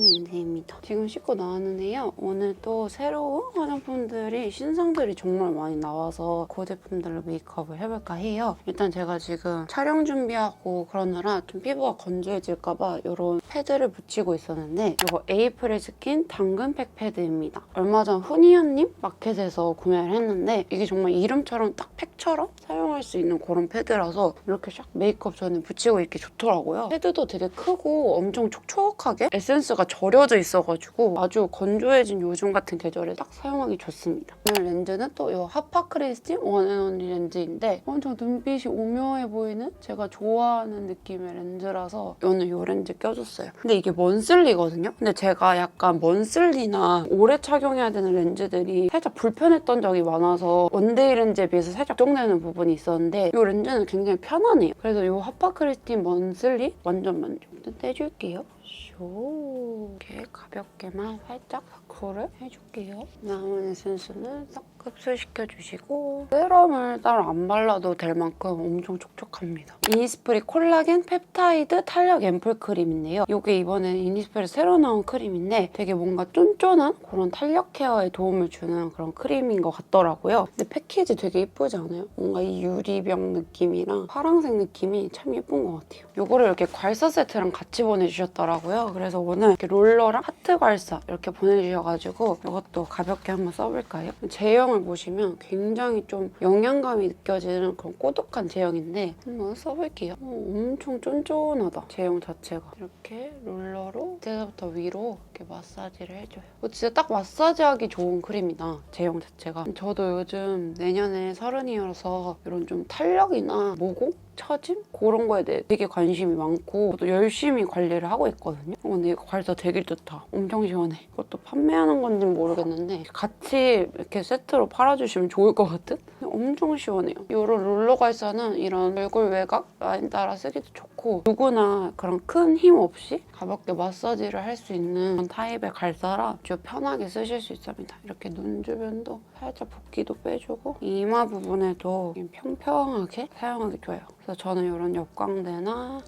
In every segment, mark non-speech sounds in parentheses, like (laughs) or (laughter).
윤세입니다. 지금 씻고 나왔는데요. 오늘 또 새로운 화장품들이 신상들이 정말 많이 나와서 그 제품들로 메이크업을 해볼까 해요. 일단 제가 지금 촬영 준비하고 그러느라 좀 피부가 건조해질까봐 이런 패드를 붙이고 있었는데 이거 에이프릴 스킨 당근팩 패드입니다. 얼마 전 훈이언님 마켓에서 구매를 했는데 이게 정말 이름처럼 딱 팩처럼 사용할 수 있는 그런 패드라서 이렇게 샥 메이크업 전에 붙이고 있기 좋더라고요. 패드도 되게 크고 엄청 촉촉하게 에센스가 절여져 있어가지고 아주 건조해진 요즘 같은 계절에 딱 사용하기 좋습니다. 오늘 렌즈는 또 이 하파 크리스틴 원앤온리 렌즈인데 엄청 눈빛이 오묘해 보이는 제가 좋아하는 느낌의 렌즈라서 오늘 이 렌즈 껴줬어요. 근데 이게 먼슬리거든요. 근데 제가 약간 먼슬리나 오래 착용해야 되는 렌즈들이 살짝 불편했던 적이 많아서 원데이 렌즈에 비해서 살짝 쪽내는 부분이 있었는데 이 렌즈는 굉장히 편하네요. 그래서 이 하파 크리스틴 먼슬리 완전 만족. 떼줄게요. 쇼 이렇게 가볍게만 살짝 사쿠를 해줄게요. 남은 에센스는 싹 흡수시켜 주시고 세럼을 따로 안 발라도 될 만큼 엄청 촉촉합니다. 이니스프리 콜라겐 펩타이드 탄력 앰플 크림인데요. 이게 이번에 이니스프리 새로 나온 크림인데 되게 뭔가 쫀쫀한 그런 탄력 케어에 도움을 주는 그런 크림인 것 같더라고요. 근데 패키지 되게 예쁘지 않아요? 뭔가 이 유리병 느낌이랑 파란색 느낌이 참 예쁜 것 같아요. 이거를 이렇게 괄사 세트랑 같이 보내주셨더라고요. 그래서 오늘 이렇게 롤러랑 하트 괄사 이렇게 보내주셔가지고 이것도 가볍게 한번 써볼까요? 제형 을 보시면 굉장히 좀 영양감이 느껴지는 그런 꼬독한 제형인데 한번 써볼게요. 어, 엄청 쫀쫀하다. 제형 자체가. 이렇게 롤러로 밑에서부터 위로 이렇게 마사지를 해줘요. 어, 진짜 딱 마사지하기 좋은 크림이다. 제형 자체가. 저도 요즘 내년에 서른이어서 이런 좀 탄력이나 모공? 처짐? 그런 거에 대해 되게 관심이 많고 저도 열심히 관리를 하고 있거든요. 어, 근데 이거 관리가 되게 좋다. 엄청 시원해. 이것도 판매하는 건지는 모르겠는데 같이 이렇게 세트로 팔아주시면 좋을 것 같은? 엄청 시원해요. 이런 롤러 괄사는 이런 얼굴 외곽 라인 따라 쓰기도 좋고 누구나 그런 큰 힘 없이 가볍게 마사지를 할 수 있는 그런 타입의 괄사라 아주 편하게 쓰실 수 있습니다. 이렇게 눈 주변도 살짝 붓기도 빼주고 이마 부분에도 평평하게 사용하기 좋아요. 그래서 저는 이런 옆광대나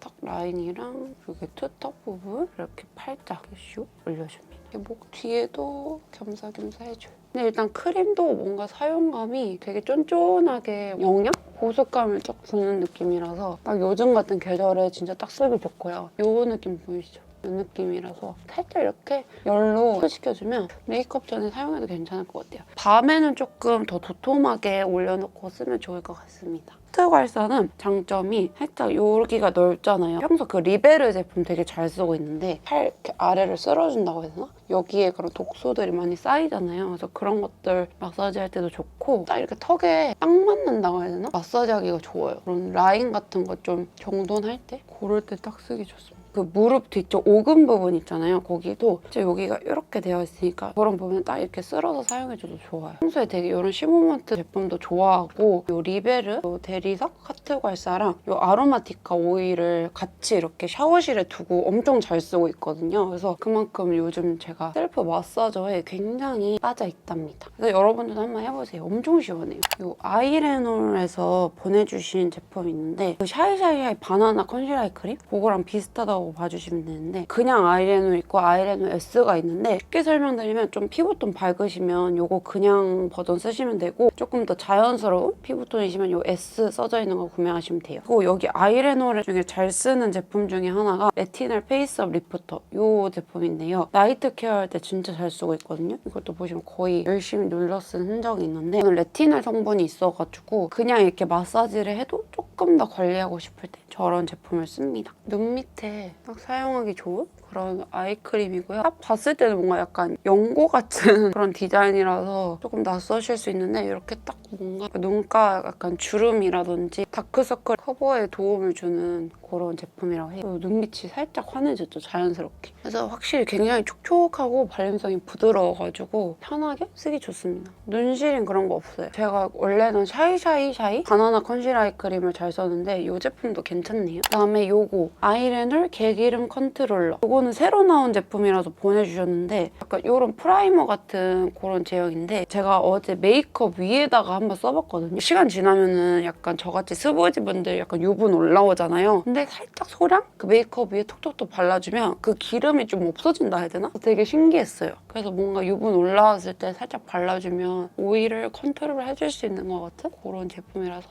턱 라인이랑 이렇게 투턱 부분 이렇게 팔짝 슉 올려줍니다. 목 뒤에도 겸사겸사 해줘요. 근데 일단 크림도 뭔가 사용감이 되게 쫀쫀하게 영양? 보습감을 쫙 주는 느낌이라서 딱 요즘 같은 계절에 진짜 딱 쓰기 좋고요. 요 느낌 보이시죠? 이 느낌이라서 살짝 이렇게 열로 시켜주면 메이크업 전에 사용해도 괜찮을 것 같아요. 밤에는 조금 더 도톰하게 올려놓고 쓰면 좋을 것 같습니다. 하트 괄사는 장점이 살짝 여기가 넓잖아요. 평소 그 리베르 제품 되게 잘 쓰고 있는데 팔 이렇게 아래를 쓸어준다고 해야 되나? 여기에 그런 독소들이 많이 쌓이잖아요. 그래서 그런 것들 마사지 할 때도 좋고 딱 이렇게 턱에 딱 맞는다고 해야 되나? 마사지 하기가 좋아요. 그런 라인 같은 거 좀 정돈할 때 그럴 때딱 쓰기 좋습니다. 그 무릎 뒤쪽 오금 부분 있잖아요. 거기도 이제 여기가 이렇게 되어 있으니까 그런 부분 딱 이렇게 쓸어서 사용해줘도 좋아요. 평소에 되게 이런 시모먼트 제품도 좋아하고 요 리베르, 요 대리석 카트 괄사랑 요 아로마티카 오일을 같이 이렇게 샤워실에 두고 엄청 잘 쓰고 있거든요. 그래서 그만큼 요즘 제가 셀프 마사저에 굉장히 빠져 있답니다. 그래서 여러분들도 한번 해보세요. 엄청 시원해요. 요 아이레놀에서 보내주신 제품이 있는데 그 샤이샤이샤이 바나나 컨실라이 크림? 그거랑 비슷하다고 봐주시면 되는데 그냥 아이레놀 있고 아이레놀 S가 있는데 쉽게 설명드리면 좀 피부톤 밝으시면 요거 그냥 버전 쓰시면 되고 조금 더 자연스러운 피부톤이시면 요 S 써져 있는 거 구매하시면 돼요. 그리고 여기 아이레놀 중에 잘 쓰는 제품 중에 하나가 레티널 페이스업 리프터 요 제품인데요. 나이트 케어할 때 진짜 잘 쓰고 있거든요. 이것도 보시면 거의 열심히 눌러 쓴 흔적이 있는데 저는 레티널 성분이 있어가지고 그냥 이렇게 마사지를 해도 조금 더 관리하고 싶을 때 저런 제품을 씁니다. 눈 밑에 딱 사용하기 좋은 그런 아이크림이고요. 딱 봤을 때는 뭔가 약간 연고 같은 (laughs) 그런 디자인이라서 조금 낯서실 수 있는데 이렇게 딱 뭔가 눈가 약간 주름이라든지 다크서클 커버에 도움을 주는 그런 제품이라고 해요. 눈밑이 살짝 환해졌죠, 자연스럽게. 그래서 확실히 굉장히 촉촉하고 발림성이 부드러워가지고 편하게 쓰기 좋습니다. 눈시림 그런 거 없어요. 제가 원래는 샤이샤이샤이 바나나 컨실 아이 크림을 잘 썼는데 이 제품도 괜찮네요. 그다음에 요거 아이래놀 개기름 컨트롤러. 요거 이거는 새로 나온 제품이라서 보내주셨는데 약간 이런 프라이머 같은 그런 제형인데 제가 어제 메이크업 위에다가 한번 써봤거든요. 시간 지나면은 약간 저같이 스보지 분들 약간 유분 올라오잖아요. 근데 살짝 소량 그 메이크업 위에 톡톡톡 발라주면 그 기름이 좀 없어진다 해야 되나? 되게 신기했어요. 그래서 뭔가 유분 올라왔을 때 살짝 발라주면 오일을 컨트롤 해줄 수 있는 것 같은 그런 제품이라서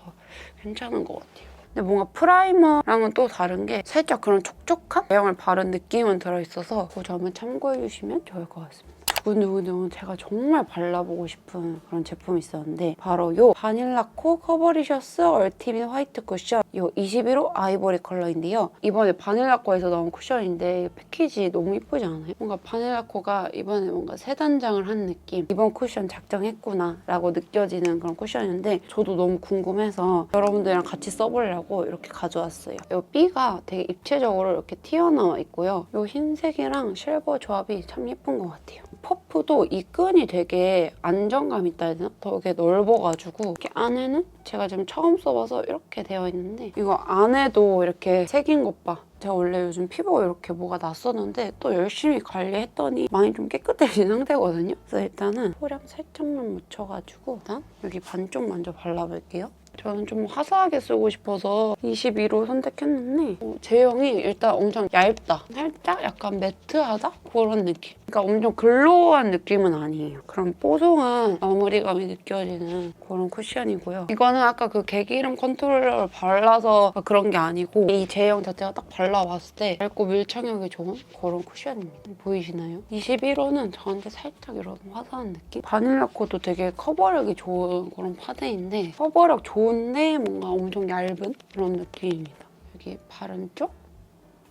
괜찮은 것 같아요. 근데 뭔가 프라이머랑은 또 다른 게 살짝 그런 촉촉한 제형을 바른 느낌은 들어있어서 그 점은 참고해 주시면 좋을 것 같습니다. 두근두근두근 제가 정말 발라보고 싶은 그런 제품이 있었는데 바로 요 바닐라코 커버리셔스 얼티밋 화이트 쿠션 요 21호 아이보리 컬러인데요. 이번에 바닐라코에서 나온 쿠션인데 패키지 너무 이쁘지 않아요? 뭔가 바닐라코가 이번에 뭔가 세 단장을 한 느낌 이번 쿠션 작정했구나 라고 느껴지는 그런 쿠션인데 저도 너무 궁금해서 여러분들이랑 같이 써보려고 이렇게 가져왔어요. 이 B가 되게 입체적으로 이렇게 튀어나와 있고요. 이 흰색이랑 실버 조합이 참 예쁜 것 같아요. 퍼프도 이 끈이 되게 안정감 있다 해야 되나? 되게 넓어가지고 이렇게 안에는 제가 지금 처음 써봐서 이렇게 되어 있는데 이거 안에도 이렇게 색인 것 봐. 제가 원래 요즘 피부가 이렇게 뭐가 났었는데 또 열심히 관리했더니 많이 좀 깨끗해진 (laughs) 상태거든요. 그래서 일단은 소량 살짝만 묻혀가지고 일단 여기 반쪽 먼저 발라볼게요. 저는 좀 화사하게 쓰고 싶어서 21호 선택했는데 어, 제형이 일단 엄청 얇다. 살짝 약간 매트하다? 그런 느낌. 그러니까 엄청 글로우한 느낌은 아니에요. 그런 뽀송한 마무리감이 느껴지는 그런 쿠션이고요. 이거는 아까 그 개기름 컨트롤러를 발라서 그런 게 아니고 이 제형 자체가 딱 발라봤을 때 얇고 밀착력이 좋은 그런 쿠션입니다. 보이시나요? 21호는 저한테 살짝 이런 화사한 느낌? 바닐라 코도 되게 커버력이 좋은 그런 파데인데 커버력 좋은 데 뭔가 엄청 얇은 그런 느낌입니다. 여기 바른 쪽,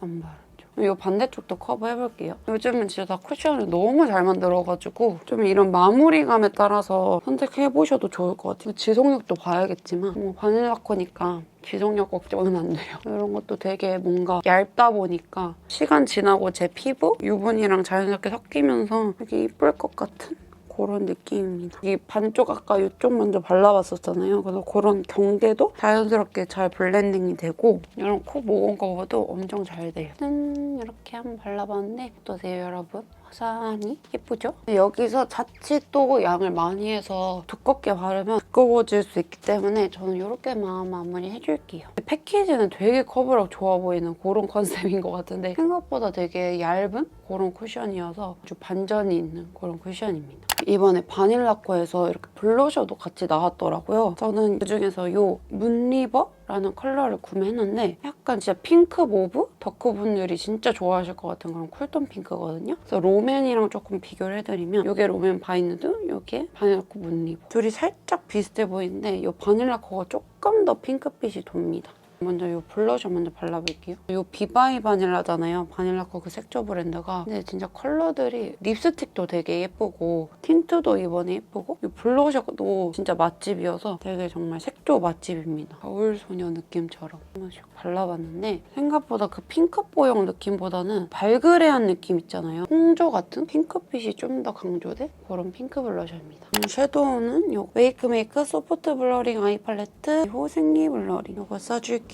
안 바른 쪽. 이 반대쪽도 커버해볼게요. 요즘은 진짜 다 쿠션을 너무 잘 만들어가지고 좀 이런 마무리감에 따라서 선택해보셔도 좋을 것 같아요. 지속력도 봐야겠지만 뭐 바닐라코니까 지속력 걱정은 안 돼요. (laughs) 이런 것도 되게 뭔가 얇다 보니까 시간 지나고 제 피부 유분이랑 자연스럽게 섞이면서 되게 이쁠 것 같은 그런 느낌입니다. 이 반쪽 아까 이쪽 먼저 발라봤었잖아요. 그래서 그런 경계도 자연스럽게 잘 블렌딩이 되고 이런 코 모공 커버도 엄청 잘 돼요. 짠 이렇게 한번 발라봤는데 어떠세요 여러분? 화사하니 예쁘죠? 여기서 자칫 또 양을 많이 해서 두껍게 바르면 두꺼워질 수 있기 때문에 저는 이렇게만 마무리 해줄게요. 패키지는 되게 커버력 좋아 보이는 그런 (laughs) 컨셉인 것 같은데 생각보다 되게 얇은 그런 쿠션이어서 아주 반전이 있는 그런 쿠션입니다. 이번에 바닐라코에서 이렇게 블러셔도 같이 나왔더라고요. 저는 그중에서 이 문리버라는 컬러를 구매했는데 약간 진짜 핑크 모브? 덕후분들이 진짜 좋아하실 것 같은 그런 쿨톤 핑크거든요. 그래서 롬앤이랑 조금 비교를 해드리면 이게 롬앤 바이누드, 이게 바닐라코 문리버. 둘이 살짝 비슷해 보이는데 이 바닐라코가 조금 더 핑크빛이 돕니다. 먼저 이 블러셔 먼저 발라볼게요. 이 비바이 바닐라잖아요. 바닐라코 그 색조 브랜드가. 근데 진짜 컬러들이 립스틱도 되게 예쁘고 틴트도 이번에 예쁘고 이 블러셔도 진짜 맛집이어서 되게 정말 색조 맛집입니다. 겨울 소녀 느낌처럼 한 번 씩 발라봤는데 생각보다 그 핑크뽀용 느낌보다는 발그레한 느낌 있잖아요. 홍조 같은 핑크빛이 좀 더 강조된 그런 핑크 블러셔입니다. 음, 섀도우는 이 웨이크메이크 소프트 블러링 아이 팔레트 호생기 블러링 이거 써줄게요.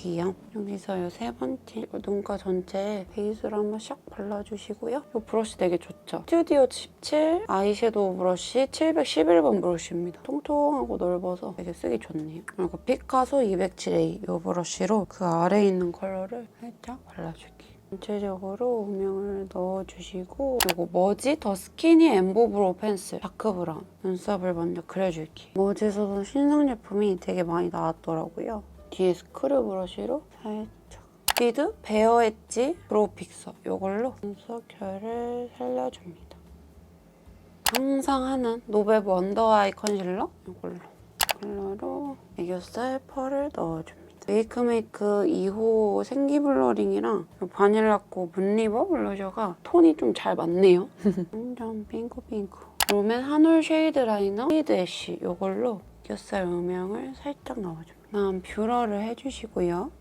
여기서 이세 번째 이 눈가 전체에 베이스로 한번 샥 발라주시고요. 이 브러쉬 되게 좋죠. 스튜디오 17 아이섀도우 브러쉬 711번 브러쉬입니다. 통통하고 넓어서 되게 쓰기 좋네요. 그리고 피카소 207A 이 브러쉬로 그 아래에 있는 컬러를 살짝 발라줄게요. 전체적으로 음영을 넣어주시고 그리고 머지 더 스키니 엠보 브로우 펜슬 다크 브라운 눈썹을 먼저 그려줄게요. 머지에서도 신상 제품이 되게 많이 나왔더라고요. 뒤에 스크류 브러쉬로 살짝 비드 베어 엣지 브로우 픽서 이걸로 눈썹 결을 살려줍니다. 항상 하는 노베브 언더 아이 컨실러 이걸로 컬러로 애교살 펄을 넣어줍니다. 메이크메이크 2호 생기 블러링이랑 바닐라코 문리버 블러셔가 톤이 좀 잘 맞네요. (laughs) 완전 핑크핑크. 롬앤 한올 쉐이드 라이너 쉐이드 애쉬 이걸로 애교살 음영을 살짝 넣어줍니다. 다음 뷰러를 해주시고요.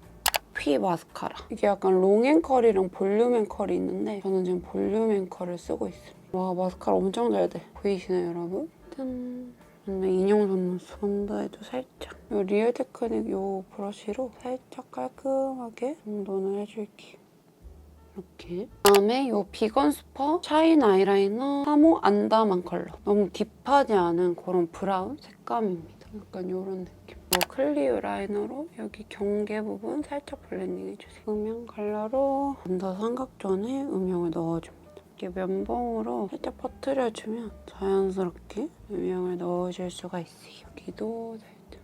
피 마스카라. 이게 약간 롱앤컬이랑 볼륨앤컬이 있는데 저는 지금 볼륨앤컬을 쓰고 있습니다. 와 마스카라 엄청 잘 돼. 보이시나요 여러분? 짠. 근데 인형 속눈썹 언더에도 살짝 이 리얼 테크닉 이 브러쉬로 살짝 깔끔하게 정돈을 해줄게요. 이렇게. 그다음에 이 비건 스퍼 샤인 아이라이너 3호 안다만 컬러. 너무 딥하지 않은 그런 브라운 색감입니다. 약간 이런 느낌. 이 클리오 라이너로 여기 경계 부분 살짝 블렌딩 해주세요. 음영 컬러로 언더 삼각존에 음영을 넣어줍니다. 이렇게 면봉으로 살짝 퍼뜨려주면 자연스럽게 음영을 넣으실 수가 있어요. 여기도 살짝.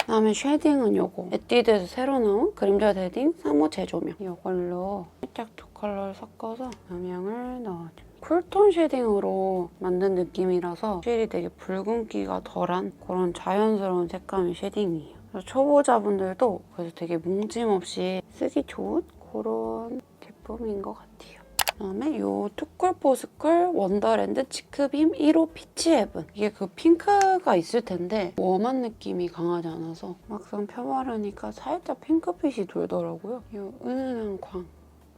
그다음에 쉐딩은 요거 에뛰드에서 새로 나온 그림자 쉐딩 3호 제조명 이걸로 살짝 두 컬러를 섞어서 음영을 넣어줍니다. 쿨톤 쉐딩으로 만든 느낌이라서 확실히 되게 붉은기가 덜한 그런 자연스러운 색감의 쉐딩이에요. 그래서 초보자분들도 그래서 되게 뭉침 없이 쓰기 좋은 그런 제품인 것 같아요. 그다음에 이 투쿨포스쿨 원더랜드 치크빔 1호 피치 헤븐 이게 그 핑크가 있을 텐데 웜한 느낌이 강하지 않아서 막상 펴바르니까 살짝 핑크빛이 돌더라고요. 이 은은한 광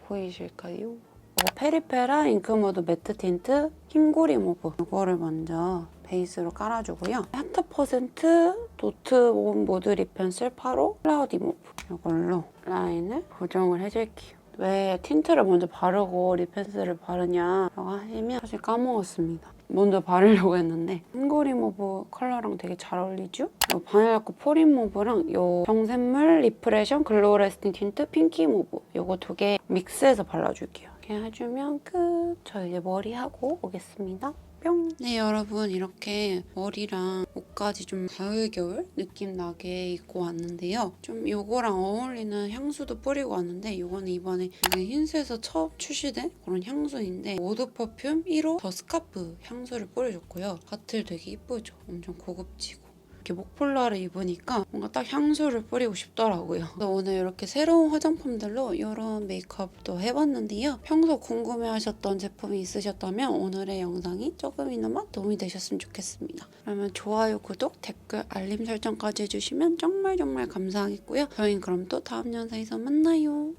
보이실까요? 어, 페리페라 잉크모드 매트 틴트 흰고리 모브 이거를 먼저 베이스로 깔아주고요. 하트 퍼센트 도트 온 모드 립 펜슬 8호 클라우디 모브 이걸로 라인을 고정을 해줄게요. 왜 틴트를 먼저 바르고 립 펜슬을 바르냐라고 하시면 사실 까먹었습니다. 먼저 바르려고 했는데 흰고리 모브 컬러랑 되게 잘 어울리죠? 이 바닐라코 포린 모브랑 이 정샘물 리프레션 글로우 레스팅 틴트 핑키 모브 이거 두 개 믹스해서 발라줄게요. 이렇게 해주면 끝! 저 이제 머리하고 오겠습니다. 뿅! 네 여러분 이렇게 머리랑 옷까지 좀 가을 겨울 느낌 나게 입고 왔는데요. 좀 이거랑 어울리는 향수도 뿌리고 왔는데 이거는 이번에 이게 흰스에서 처음 출시된 그런 향수인데 오드 퍼퓸 1호 더 스카프 향수를 뿌려줬고요. 겉을 되게 이쁘죠? 엄청 고급지고. 이렇게 목폴라를 입으니까 뭔가 딱 향수를 뿌리고 싶더라고요. 그래서 오늘 이렇게 새로운 화장품들로 이런 메이크업도 해봤는데요. 평소 궁금해하셨던 제품이 있으셨다면 오늘의 영상이 조금이나마 도움이 되셨으면 좋겠습니다. 그러면 좋아요, 구독, 댓글, 알림 설정까지 해주시면 정말 정말 감사하겠고요. 저희는 그럼 또 다음 영상에서 만나요.